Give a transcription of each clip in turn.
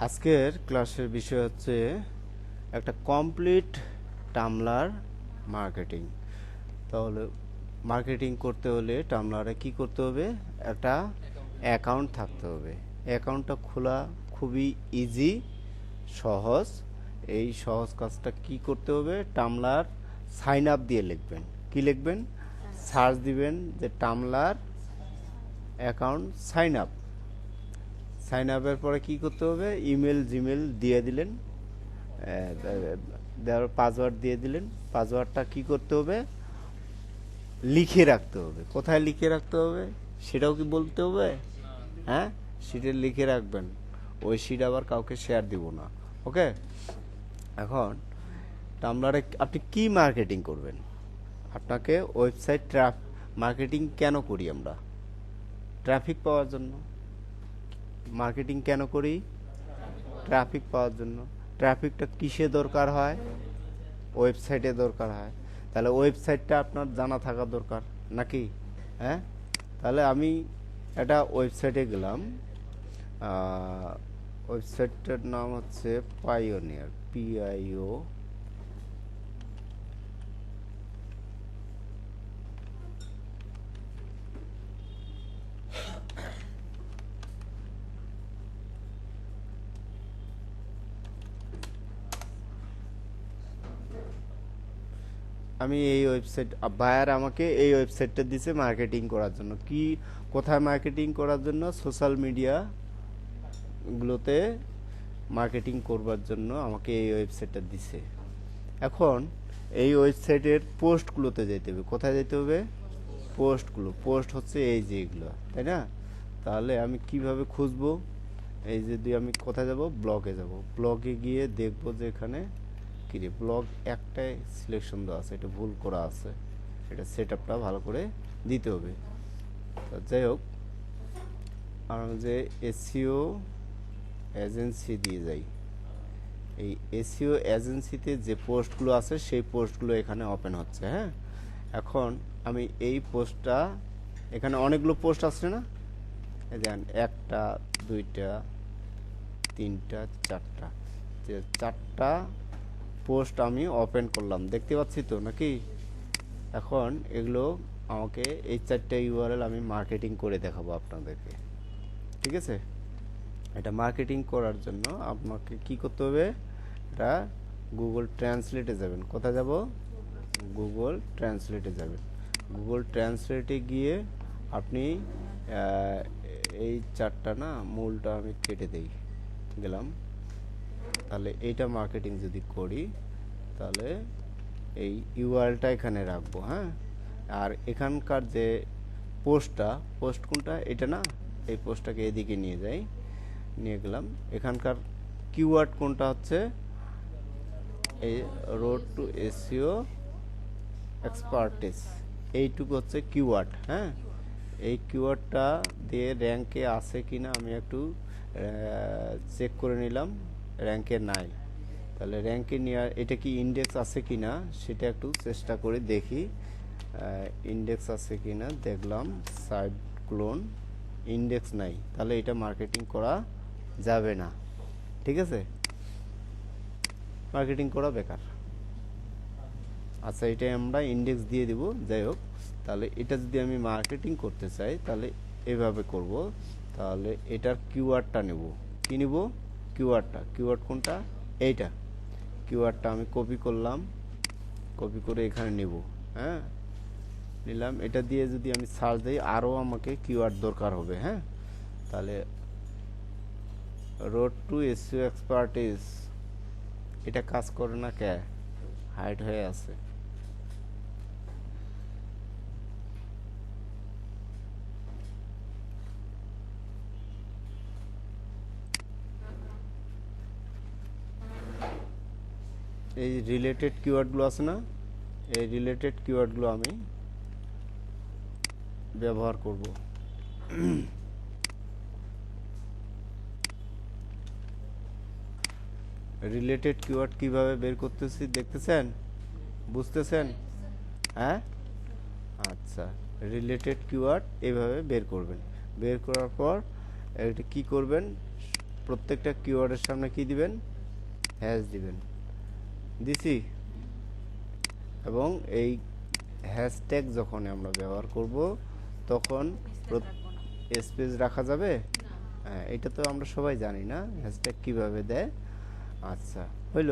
আজকের ক্লাসের বিষয় হচ্ছে একটা কমপ্লিট টামলার মার্কেটিং তাহলে মার্কেটিং করতে হলে টামলারে কি করতে হবে? একটা অ্যাকাউন্ট থাকতে হবে। অ্যাকাউন্টটা খোলা খুবই ইজি সহজ। এই সহজ কাজটা কি করতে হবে? টামলার সাইন আপ দিয়ে লিখবেন। কি লিখবেন? সার্চ দিবেন যে Tumblr account sign up sign আপের পরে কি করতে হবে? ইমেল, জিমেল দিয়ে দিলেন। পাসওয়ার্ড দিয়ে দিলেন। পাসওয়ার্ডটা কি করতে হবে? লিখে রাখতে হবে। কোথায় লিখে রাখতে হবে? সেটাও কি বলতে হবে? হ্যাঁ? সিটে লিখে রাখবেন। ওই সিট আবার কাউকে শেয়ার দিব না। ওকে? এখন টামলারে আপনি কি মার্কেটিং করবেন? আপনাকে ওয়েবসাইট ট্রাফ মার্কেটিং কেন করি আমরা? ট্রাফিক পাওয়ার জন্য। মার্কেটিং কেন করি? ট্রাফিক পাওয়ার জন্য। ট্রাফিকটা কিসে দরকার হয়? ওয়েবসাইটে দরকার হয়। তাহলে ওয়েবসাইটটা আপনার জানা থাকা দরকার, নাকি? হ্যাঁ? তাহলে আমি একটা ওয়েবসাইটে গেলাম। ওয়েবসাইটটার নাম হচ্ছে পাইওনিয়ার পিআইও আমি এই ওয়েবসাইট বায়ার আমাকে এই ওয়েবসাইটটা দিছে মার্কেটিং করার জন্য। কি, কোথায় মার্কেটিং করার জন্য? সোশ্যাল মিডিয়া গুলোতে মার্কেটিং করবার জন্য আমাকে এই ওয়েবসাইটটা দিছে। এখন এই ওয়েবসাইটের পোস্টগুলোতে যেতে হবে। কোথায় যেতে হবে? পোস্টগুলো পোস্ট হচ্ছে এই যে এগুলো, তাই না? তাহলে আমি কীভাবে খুঁজবো? এই যদি আমি কোথায় যাব? ব্লগে যাব। ব্লগে গিয়ে দেখব যে এখানে কিরে ব্লগ একটাই সিলেকশন দেওয়া আছে, এটা ভুল করা আছে এটা সেট আপটা ভালো করে দিতে হবে। যাই হোক, আমরা যে এসিও এজেন্সি দিয়ে যাই, এই এসিও এজেন্সিতে যে পোস্টগুলো আছে, সেই পোস্টগুলো এখানে ওপেন হচ্ছে হ্যাঁ? এখন আমি এই পোস্টটা, এখানে অনেকগুলো পোস্ট আসছে না? দেখেন, একটা, দুইটা, তিনটা, চারটা। যে চারটা পোস্ট আমি ওপেন করলাম। দেখতে পাচ্ছি তো নাকি? এখন এগুলো আমাকে এই চারটে ইউআরএল আমি মার্কেটিং করে দেখাবো আপনাদেরকে। ঠিক আছে? এটা মার্কেটিং করার জন্য আপনাকে কি করতে হবে? এটা গুগল ট্রান্সলেটে যাবেন। কোথায় যাব? গুগল ট্রান্সলেটে যাবেন। গুগল ট্রান্সলেটে গিয়ে আপনি এই চারটা না মূলটা আমি কেটে দিই। গেলাম। তাহলে এইটা মার্কেটিং যদি করি, তাহলে এই ইউআরএলটা এখানে রাখব হ্যাঁ? আর এখানকার যে পোস্টটা, পোস্ট কোনটা? এটা না? এই পোস্টটাকে এদিকে নিয়ে যাই, নিয়ে গেলাম। এখানকার কিওয়ার্ড কোনটা হচ্ছে? এই রোড টু এসিও এক্সপার্টিস এইটুকু হচ্ছে কিওয়ার্ড হ্যাঁ? এই কিওয়ার্ডটা দিয়ে র্যাঙ্কে আছে কিনা আমি একটু চেক করে নিলাম। র্যাঙ্কে নাই। তাহলে র্যাঙ্কে নেওয়ার এটা কি ইন্ডেক্স আছে কি না সেটা একটু চেষ্টা করে দেখি। ইন্ডেক্স আছে কি না দেখলাম সাইড ক্লোন ইন্ডেক্স নাই। তাহলে এটা মার্কেটিং করা যাবে না। ঠিক আছে? মার্কেটিং করা বেকার। আচ্ছা এটা আমরা ইন্ডেক্স দিয়ে দিব, যাই হোক। তাহলে এটা যদি আমি মার্কেটিং করতে চাই, তাহলে এভাবে করব। তাহলে এটার কিউআরটা নেব। কি নেব? কিওয়ার্ডটা, কিওয়ার্ড কোনটা? এইটা। কিওয়ার্ডটা আমি কপি করলাম, কপি করে এখানে নেব হ্যাঁ? নিলাম, এটা দিয়ে যদি আমি সার্চ দিই, আরও আমাকে কিওয়ার্ড দরকার হবে হ্যাঁ? তাহলে রোড টু এসিও এক্সপার্টিস, এটা কাজ করে না কে? হাইড হয়ে আছে। এই রিলেটেড কিওয়ার্ডগুলো আছে না, এই রিলেটেড কিওয়ার্ডগুলো আমি ব্যবহার করব। রিলেটেড কিওয়ার্ড কীভাবে বের করতেছি দেখতেছেন? বুঝতেছেন? হ্যাঁ? আচ্ছা রিলেটেড কিওয়ার্ড এভাবে বের করবেন। বের করার পর এটা কি করবেন? প্রত্যেকটা কিওয়ার্ডের সামনে কি দিবেন? হ্যাশ দিবেন। দিছি। এবং এই হ্যাশট্যাগ যখন আমরা ব্যবহার করব তখন স্পেস রাখা যাবে? হ্যাঁ এটা তো আমরা সবাই জানি না হ্যাশট্যাগ কীভাবে দেয়? আচ্ছা হইল।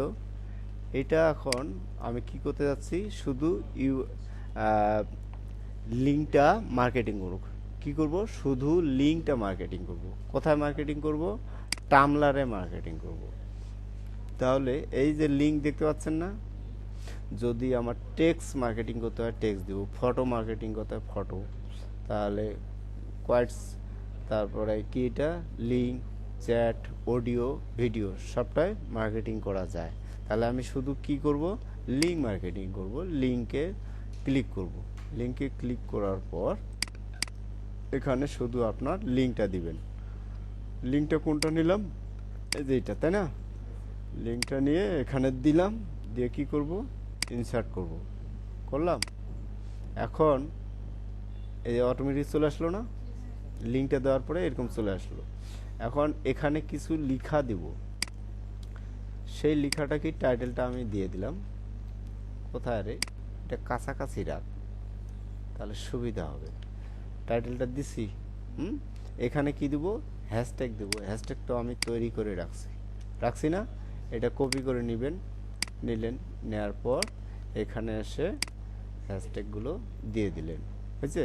এটা এখন আমি কি করতে যাচ্ছি? শুধু ইউ লিঙ্কটা মার্কেটিং করুক। কি করব? শুধু লিঙ্কটা মার্কেটিং করব। কোথায় মার্কেটিং করব? টামলারে মার্কেটিং করব। তাহলে এই যে লিঙ্ক দেখতে পাচ্ছেন না? যদি আমার টেক্স মার্কেটিং করতে হয় টেক্স দিব। ফটো মার্কেটিং করতে হয় ফটো তাহলে কোয়াইটস তারপরে কি এটা? লিঙ্ক চ্যাট অডিও ভিডিও সবটাই মার্কেটিং করা যায়। তাহলে আমি শুধু কি করব? লিঙ্ক মার্কেটিং করব। লিঙ্কে ক্লিক করব। লিঙ্কে ক্লিক করার পর এখানে শুধু আপনার লিঙ্কটা দিবেন। লিঙ্কটা কোনটা নিলাম? এই যে এটা, তাই না? লিঙ্কটা নিয়ে এখানে দিলাম, দিয়ে কি করব? ইনসার্ট করব। করলাম। এখন এই অটোমেটিক চলে আসলো না? লিঙ্কটা দেওয়ার পরে এরকম চলে আসলো। এখন এখানে কিছু লিখা দিব। সেই লিখাটা কি টাইটেলটা আমি দিয়ে দিলাম। কোথায় রে? এটা কাছাকাছি রাখ। তাহলে সুবিধা হবে। টাইটেলটা দিছি। হুম? এখানে কি দেবো? হ্যাশট্যাগ দেব। হ্যাশট্যাগটা আমি তৈরি করে রাখছি। রাখছি না? এটা কপি করে নেবেন, নিলেন নেওয়ার পর এখানে এসে হ্যাশট্যাগুলো দিয়ে দিলেন, হয়েছে?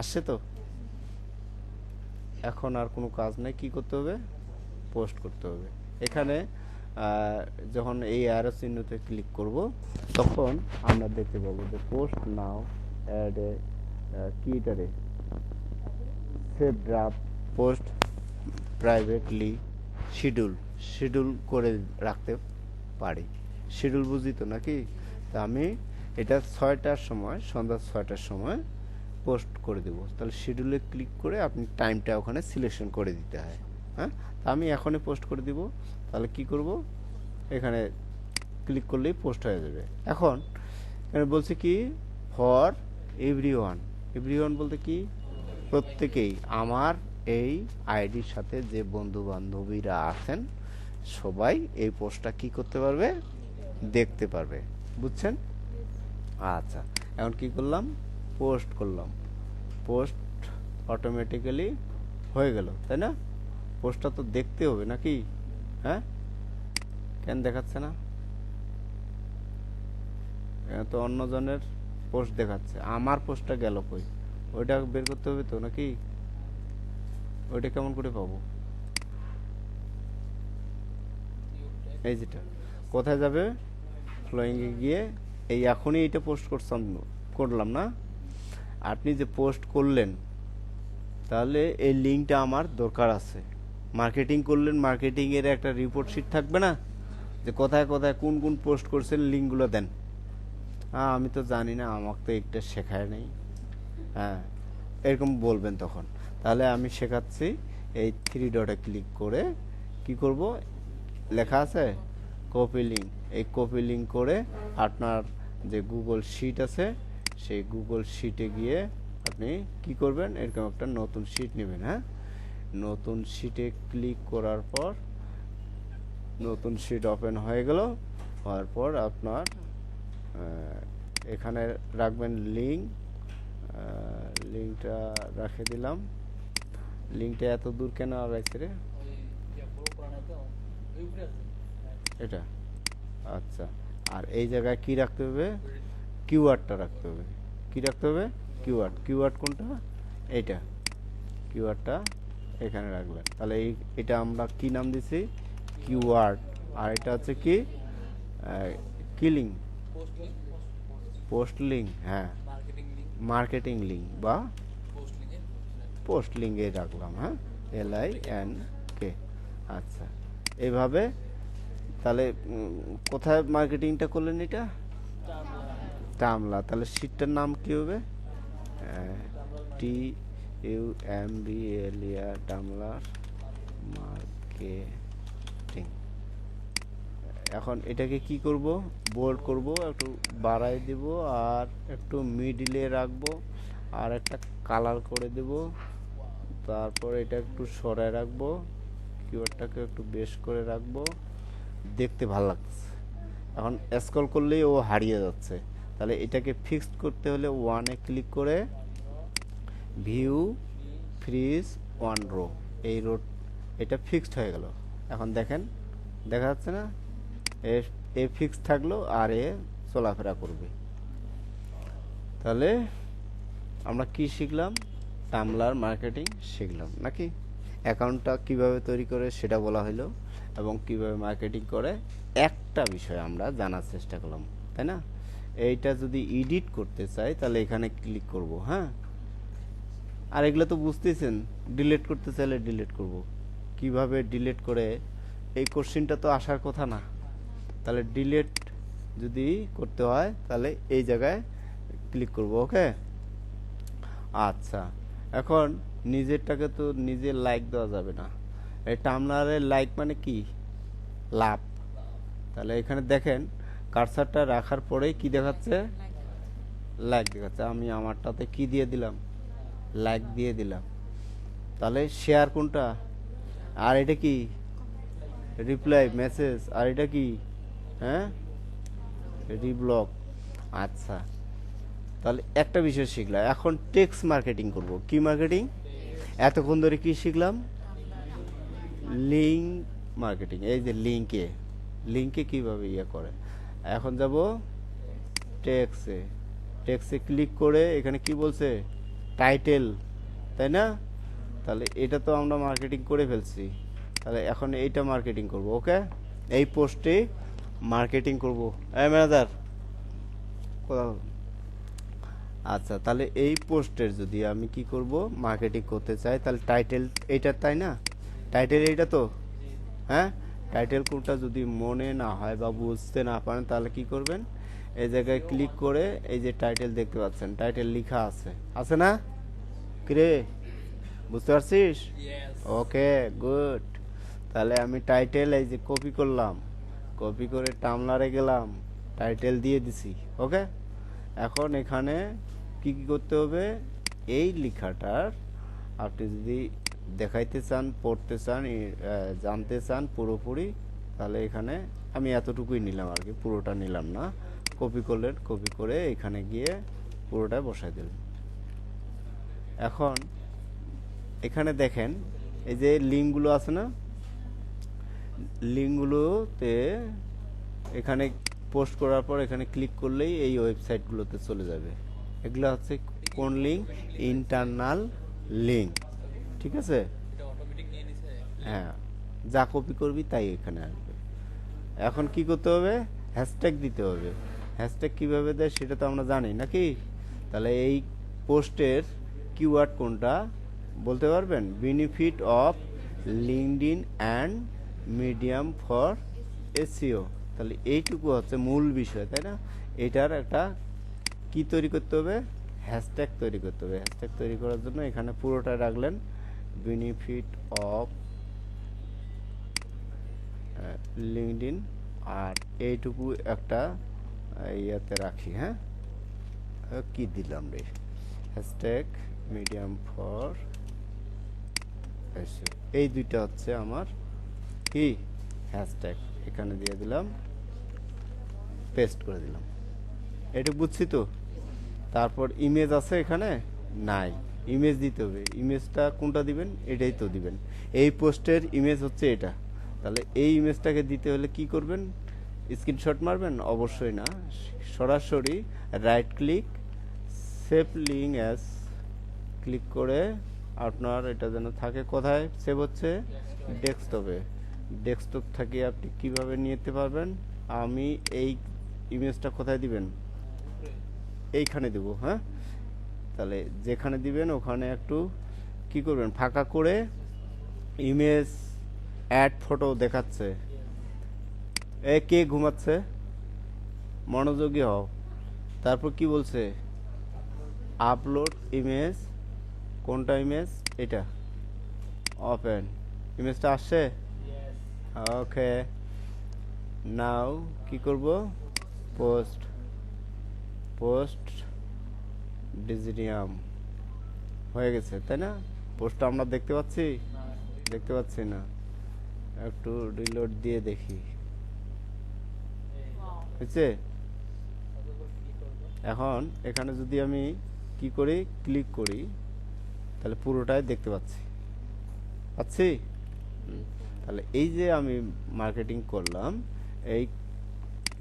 আসছে তো? এখন আর কোনো কাজ নেই, কি করতে হবে? পোস্ট করতে হবে। এখানে যখন এই অ্যারো চিহ্নতে ক্লিক করব, তখন আমরা দেখতে পাবো যে পোস্ট নাও অ্যাড এ কি এটারে? Save draft post privately schedule schedule করে রাখতে পারি। শিডিউল বুঝি তো নাকি? তা আমি এটা ছয়টার সময়, সন্ধ্যা ছয়টার সময় পোস্ট করে দেবো। তাহলে শিডিউলে ক্লিক করে আপনি টাইমটা ওখানে সিলেকশন করে দিতে হয়। হ্যাঁ? তা আমি এখনই পোস্ট করে দিব। তাহলে কি করব? এখানে ক্লিক করলেই পোস্ট হয়ে যাবে। এখন এখানে বলছে কি, for everyone everyone বলতে কি? প্রত্যেকেই, আমার এই আইডির সাথে যে বন্ধু বান্ধবীরা আছেন, সবাই এই পোস্টটা কি করতে পারবে? দেখতে পারবে। বুঝছেন? আচ্ছা এখন কি করলাম? পোস্ট করলাম। পোস্ট অটোমেটিক্যালি হয়ে গেল, তাই না? পোস্টটা তো দেখতে হবে নাকি? হ্যাঁ? কেন দেখাচ্ছে না? তো অন্যজনের পোস্ট দেখাচ্ছে। আমার পোস্টটা গেল কই? ওইটা বের করতে হবে তো নাকি? ওইটা কেমন করে পাবো? এই যেটা। কোথায় যাবে? ফ্লোয়িংয়ে গিয়ে এই এখনই এটা পোস্ট করছাম করলাম না। আপনি যে পোস্ট করলেন, তাহলে এই লিঙ্কটা আমার দরকার আছে। মার্কেটিং করলেন মার্কেটিংয়ের একটা রিপোর্ট শিট থাকবে না? যে কোথায় কোথায়, কোন কোন পোস্ট করছেন লিঙ্কগুলো দেন। হ্যাঁ আমি তো জানি না, আমাকে তো একটা শেখায় নেই। হ্যাঁ এরকম বলবেন তখন। তাহলে আমি শেখাচ্ছি এই থ্রি ডটে ক্লিক করে কি করব? লেখা আছে? কপি লিঙ্ক এই কপি লিঙ্ক করে আপনার যে গুগল শিট আছে, সেই গুগল শিটে গিয়ে আপনি কি করবেন? এরকম একটা নতুন শিট নেবেন হ্যাঁ? নতুন শিটে ক্লিক করার পর নতুন শিট ওপেন হয়ে গেল। হওয়ার পর আপনার এখানে রাখবেন লিঙ্ক লিঙ্কটা রাখে দিলাম। লিঙ্কটা এত দূর কেন আগাইছে রে? এটা? আচ্ছা। আর এই জায়গায় কি রাখতে হবে? কিউআরটা রাখতে হবে। কি রাখতে হবে? কিউআর। কিউআর কোনটা? এইটা। কিওয়ার্ডটা এখানে রাখবেন। তাহলে এই এটা আমরা কি নাম দিছি? কিউআর। আর এটা হচ্ছে কি? কিলিং পোস্ট লিঙ্ক হ্যাঁ। মার্কেটিং লিঙ্ক বা পোস্ট লিঙ্কে রাখলাম হ্যাঁ? এল আই এন কে আচ্ছা এইভাবে তাহলে কোথায় মার্কেটিংটা করলেন এটা? টামলা। তাহলে সিটটার নাম কি হবে? T U M B L ইয়া টামলার মার্কেটিং। এখন এটাকে কি করব? বোল্ড করব, একটু বাড়াই দেব, আর একটু মিডিলে রাখব, আর একটা কালার করে দেব। তারপর এটা একটু সরায় রাখব কিওয়ার্ডটাকে একটু বেশ করে রাখব। দেখতে ভালো লাগছে এখন স্ক্রল করলেই ও হারিয়ে যাচ্ছে। তাহলে এটাকে ফিক্সড করতে হলে ওয়ানে ক্লিক করে ভিউ ফ্রিজ ওয়ান রো এই রোড এটা ফিক্সড হয়ে গেল। এখন দেখেন, দেখা যাচ্ছে না? এ এ ফিক্সড থাকল আর এ চলাফেরা করবে। তাহলে আমরা কি শিখলাম? টামলার মার্কেটিং শিখলাম নাকি? অ্যাকাউন্টটা কীভাবে তৈরি করে সেটা বলা হলো এবং কীভাবে মার্কেটিং করে, একটা বিষয় আমরা জানার চেষ্টা করলাম, তাই না? এইটা যদি এডিট করতে চাই, তাহলে এখানে ক্লিক করব হ্যাঁ? আর এগুলো তো বুঝতেছেন, ডিলিট করতে চাইলে ডিলিট করব। কীভাবে ডিলিট করে, এই কোশ্চিনটা তো আসার কথা না। তাহলে ডিলিট যদি করতে হয়, তাহলে এই জায়গায় ক্লিক করব, ওকে? আচ্ছা এখন নিজেরটাকে তো নিজের লাইক দেওয়া যাবে না। এই টামলারের লাইক মানে কি? লাভ। তাহলে এখানে দেখেন কারসারটা রাখার পরেই কি দেখাচ্ছে? লাইক দেখাচ্ছে। আমি আমারটাতে কি দিয়ে দিলাম? লাইক দিয়ে দিলাম। তাহলে শেয়ার কোনটা? আর এটা কি? রিপ্লাই মেসেজ আর এটা কি? হ্যাঁ? রিব্লক আচ্ছা। তাহলে একটা বিষয় শিখলাম। এখন টেক্সট মার্কেটিং করব। কি মার্কেটিং এতক্ষণ ধরে কি শিখলাম? লিঙ্ক মার্কেটিং এই যে লিঙ্কে লিঙ্কে কীভাবে ইয়ে করে? এখন যাব টেক্সে টেক্সে ক্লিক করে এখানে কি বলছে? টাইটেল তাই না? তাহলে এটা তো আমরা মার্কেটিং করে ফেলছি। তাহলে এখন এইটা মার্কেটিং করব ওকে এই পোস্টে মার্কেটিং করব। এই ম্যানেজার কোথাও? আচ্ছা তাহলে এই পোস্টের যদি আমি কি করব মার্কেটিং করতে চাই তাহলে টাইটেল এইটা তাই না? টাইটেল এইটা তো? হ্যাঁ? টাইটেল কোনটা যদি মনে না হয় বা বুঝতে না পারেন তাহলে কি করবেন? এই জায়গায় ক্লিক করে এই যে টাইটেল দেখতে পাচ্ছেন টাইটেল লেখা আছে। আছে না? কিরে? বুঝতে পারছিস? ওকে গুড তাহলে আমি টাইটেল এই যে কপি করলাম কপি করে টামলারে গেলাম টাইটেল দিয়ে দিছি ওকে এখন এখানে কি কি করতে হবে? এই লেখাটার আপনি যদি দেখাইতে চান, পড়তে চান জানতে চান পুরোপুরি, তাহলে এখানে আমি এতটুকুই নিলাম আর কি, পুরোটা নিলাম না। কপি করলেন, কপি করে এখানে গিয়ে পুরোটা বসাই দিলেন। এখন এখানে দেখেন, এই যে লিঙ্কগুলো আছে না? লিঙ্কগুলোতে এখানে পোস্ট করার পর এখানে ক্লিক করলেই এই ওয়েবসাইটগুলোতে চলে যাবে। এগুলো হচ্ছে কোন লিঙ্ক ইন্টারনাল লিঙ্ক ঠিক আছে? হ্যাঁ যা কপি করবি তাই এখানে আসবে। এখন কি করতে হবে? হ্যাশট্যাগ দিতে হবে। হ্যাশট্যাগ কীভাবে দেয় সেটা তো আমরা জানি, নাকি? তাহলে এই পোস্টের কিওয়ার্ড কোনটা? বলতে পারবেন? Benefit of LinkedIn and medium for SEO তাহলে এইটুকু হচ্ছে মূল বিষয়, তাই না? এটার একটা কি তৈরি করতে হবে? হ্যাশট্যাগ তৈরি করতে হবে। হ্যাশট্যাগ তৈরি করার জন্য এখানে পুরোটা রাখলেন। বেনিফিট অফ লিঙ্কড ইন আর এইটুকু একটা ইয়াতে রাখি হ্যাঁ? কি দিলাম রে? হ্যাশট্যাগ মিডিয়াম ফর এই দুইটা হচ্ছে আমার কি? হ্যাশট্যাগ এখানে দিয়ে দিলাম পেস্ট করে দিলাম। এটা বুঝছি তো? তারপর ইমেজ আছে এখানে? নাই। ইমেজ দিতে হবে। ইমেজটা কোনটা দিবেন? এটাই তো দিবেন। এই পোস্টের ইমেজ হচ্ছে এটা। তাহলে এই ইমেজটাকে দিতে হলে কি করবেন? স্ক্রিনশট মারবেন? অবশ্যই না। সরাসরি right click save link as click করে আপনার এটা যেন থাকে কোথায়? সেভ হচ্ছে ডেস্কটপে ডেস্কটপ থেকে আপনি কীভাবে নিতে পারবেন? আমি এই ইমেজটা কোথায় দিবেন? এইখানে দেব হ্যাঁ? তাহলে যেখানে দিবেন ওখানে একটু কি করবেন? ফাঁকা করে ইমেজ অ্যাড ফটো দেখাচ্ছে। এ কে ঘুমাচ্ছে? মনোযোগী হও। তারপর কি বলছে? আপলোড ইমেজ কোনটা ইমেজ এটা। ওপেন ইমেজটা আসছে? ওকে নাও কি করব? পোস্ট পোস্ট ডিজিনিয়াম হয়ে গেছে, তাই না? পোস্টটা আমরা দেখতে পাচ্ছি? দেখতে পাচ্ছি না। একটু রিলোড দিয়ে দেখি। হয়েছে? এখন এখানে যদি আমি কি করি ক্লিক করি, তাহলে পুরোটাই দেখতে পাচ্ছি। পাচ্ছি? তাহলে এই যে আমি মার্কেটিং করলাম, এই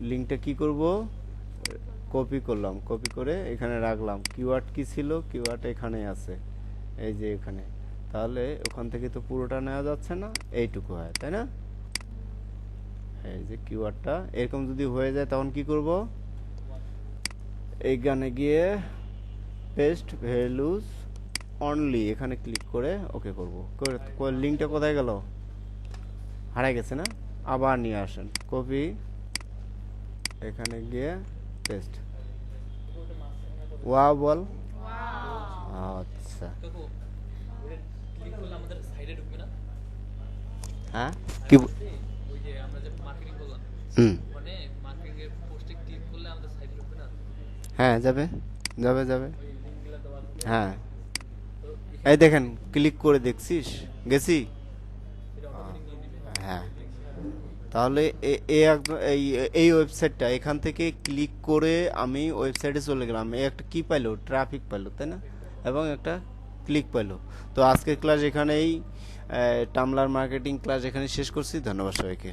লিঙ্কটা কি করব? কপি করলাম কপি করে এখানে রাখলাম। কিওয়ার্ড কি ছিল? কিওয়ার্ড এখানে আছে। এই যে এখানে। তাহলে ওখান থেকে তো পুরোটা নেওয়া যাচ্ছে না, এইটুকু হয়, তাই না? এই যে কিওয়ার্ডটা এরকম যদি হয়ে যায় তখন কি করব? এই গানে গিয়ে পেস্ট ভ্যালুজ অনলি এখানে ক্লিক করে ওকে করব। লিঙ্কটা কোথায় গেল? হারাই গেছে না? আবার নিয়ে আসেন। কপি এখানে গিয়ে পেস্ট ওয়া বল। আচ্ছা। হ্যাঁ? কি হ্যাঁ যাবে। যাবে যাবে। হ্যাঁ। এই দেখেন ক্লিক করে দেখছিস? গেছি? হ্যাঁ। তাহলে এই এই ওয়েবসাইটটা এখান থেকে ক্লিক করে আমি ওয়েবসাইটে চলে গেলাম। একটা কী পাইলো? ট্রাফিক পাইলো, তাই না? এবং একটা ক্লিক পাইলো। তো আজকের ক্লাস এখানেই টামলার মার্কেটিং ক্লাস এখানে শেষ করছি। ধন্যবাদ সবাইকে।